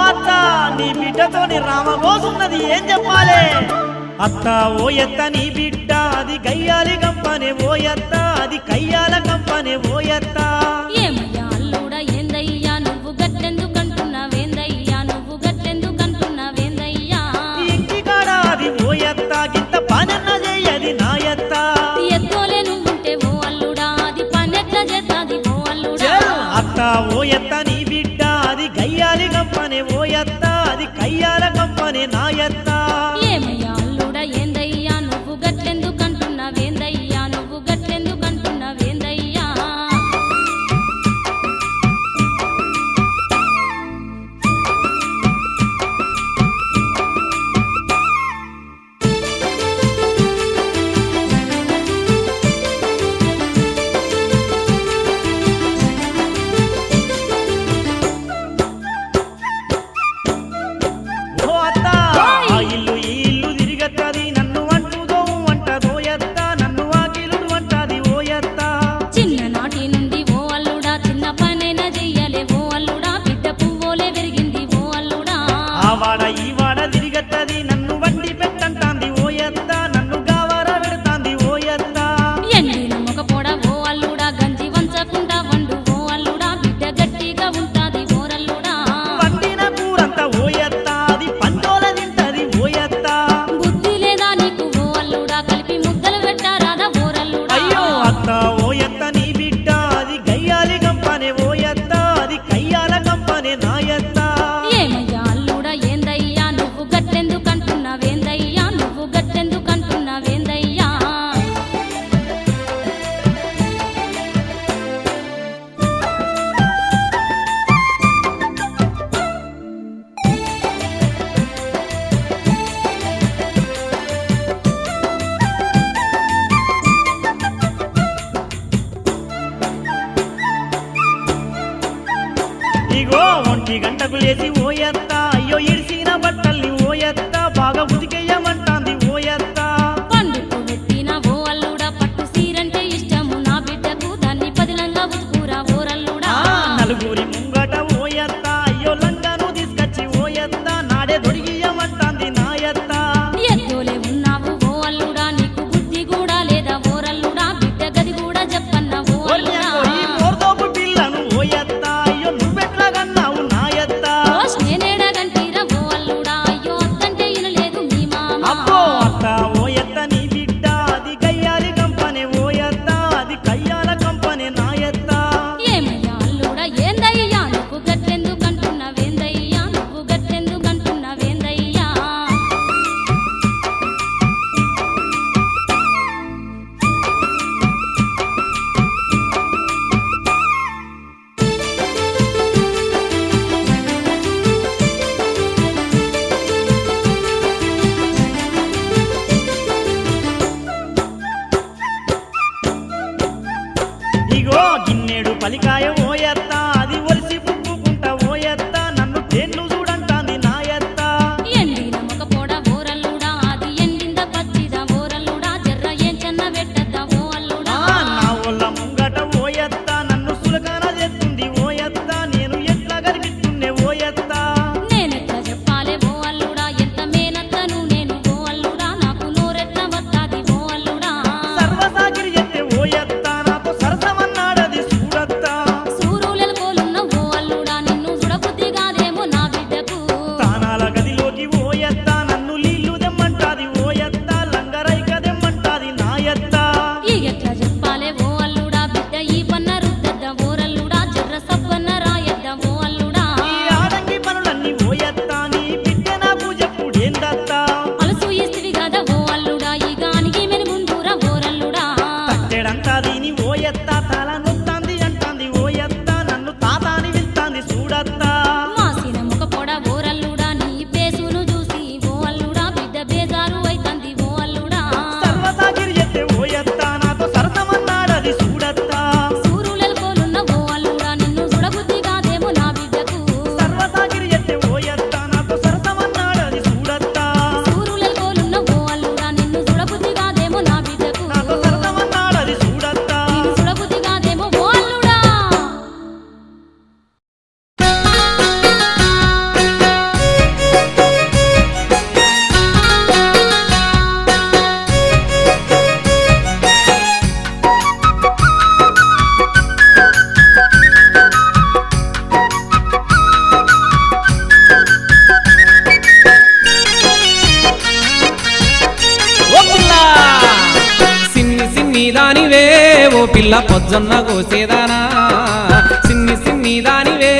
అత్త నీ బిడ్డతోని రామబోసున్నది ఏం చెప్పాలి? అత్త ఓ ఎత్త నీ బిడ్డ అది కయ్యాలి కంపనే ఓ ఎత్త అది కయ్యాల కంపనే ఓయత్త నీ బిడ్డ అది గయ్యాలి గంపనే ఓయత్త అది కయ్యాల గంపనే నాయత్తా அவனை இவன் ఇదిగో ఒంటి గంటకు లేచి ఓయర్ కలికాయ ఓయత్తా పిల్ల పొద్దున్న కోసేదానా సిన్ని సిన్ని దానివే